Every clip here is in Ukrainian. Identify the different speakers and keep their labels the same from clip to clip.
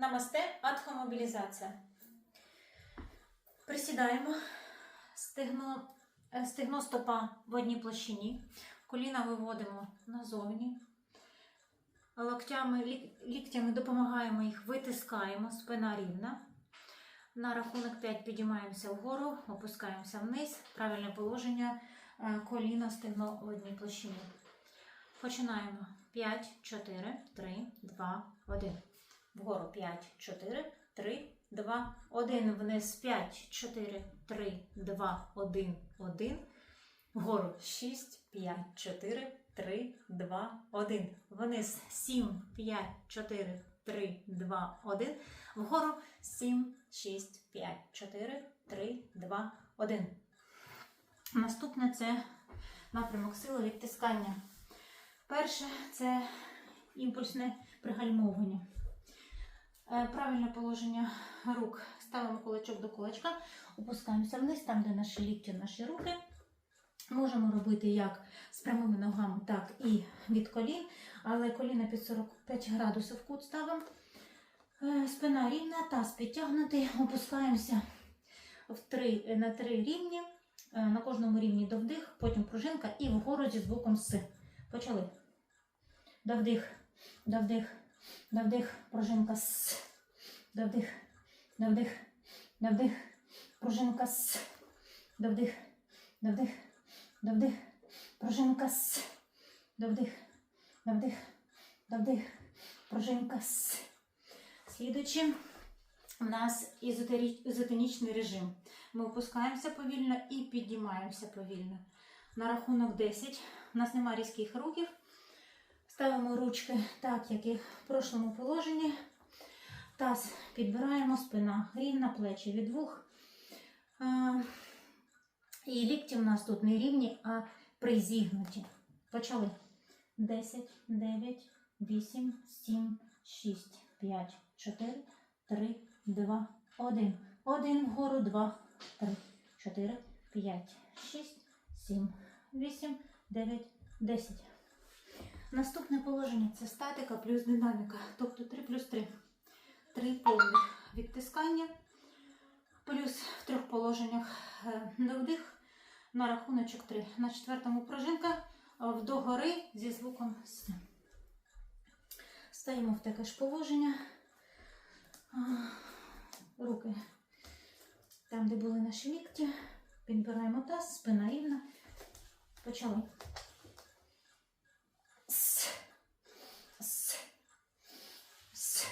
Speaker 1: Намасте, адхомобілізація. Присідаємо. Стегно, е, стегно стопа в одній площині. Коліна виводимо назовні. Локтями, лік- ліктями допомагаємо їх, витискаємо, спина рівна. На рахунок 5 підіймаємося вгору, опускаємося вниз. Правильне положення. е, Коліна, стегно в одній площині. Починаємо. 5, 4, 3, 2, 1. Вгору 5, 4, 3, 2, 1. Вниз 5, 4, 3, 2, 1, 1. Вгору 6, 5, 4, 3, 2, 1. Вниз 7, 5, 4, 3, 2, 1. Вгору 7, 6, 5, 4, 3, 2, 1. Наступне це напрямок сили відтискання. Перше це імпульсне пригальмовування. Е, Правильне положення рук. Ставимо кулачок до кулачка, опускаємося вниз, там, де наші лікті, наші руки. Можемо робити як з прямими ногами, так і від колін, але коліна під 45 градусів кут ставимо. Е, Спина рівна, таз підтягнутий, опускаємося в три, на три рівні. Е, На кожному рівні до вдих, потім пружинка і вгору зі звуком С. Почали. До вдих, до вдих, до вдих, пружинка С. До вдих, до вдих, до вдих, пружинка С. До вдих, до вдих, до вдих, пружинка С. До вдих, до вдих, до вдих, пружинка С. Слідуючи, у нас ізотонічний режим. Ми опускаємося повільно і піднімаємося повільно. На рахунок 10. У нас немає різких рухів. Ставимо ручки так, як і в прошлому положенні. Таз підбираємо, спина рівна, плечі від вух. І лікті у нас тут не рівні, а призігнуті. Почали. 10, 9, 8, 7, 6, 5, 4, 3, 2, 1. Один вгору, 2, 3, 4, 5, 6, 7, 8, 9, 10. Наступне положення це статика плюс динаміка, тобто 3 плюс 3. 3 повних відтискання, плюс в трьох положеннях е, на вдих на рахуночок 3. На четвертому пружинка е, вдогори зі звуком С. Стаємо в таке ж положення. Руки там, де були наші лікті. Підбираємо таз, спина рівна. Почали. С. С. С.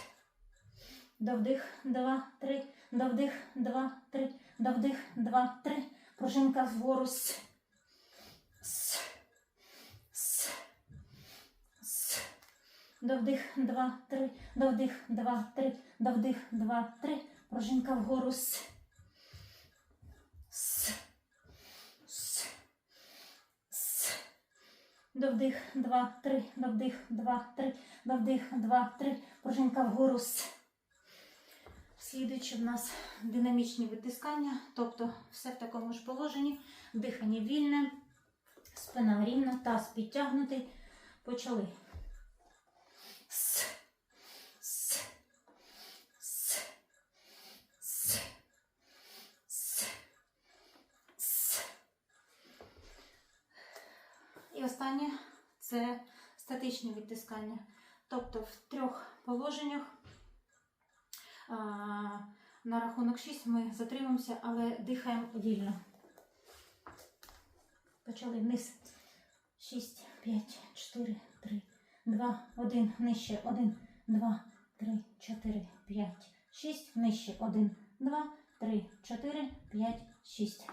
Speaker 1: До вдих, два, три. До вдих, два, три. До вдих, два, три. Пружинка вгору. С. С. С. С. До вдих, два, три. До вдих, два, три. До вдих, два, три. Пружинка вгору. С. С. С. С. До вдих, два, три. До вдих, два, три. До вдих, два, три. Пружинка вгору. С. Слідуючи в нас динамічні витискання, тобто все в такому ж положенні, дихання вільне, спина рівна, таз підтягнутий. Почали. С. С. С. С. С. С. І останнє це статичне відтискання. Тобто в трьох положеннях на рахунок 6 ми затримуємося, але дихаємо вільно. Почали вниз. 6, 5, 4, 3, 2, 1, нижче, 1, 2, 3, 4, 5, 6, нижче, 1, 2, 3, 4, 5, 6.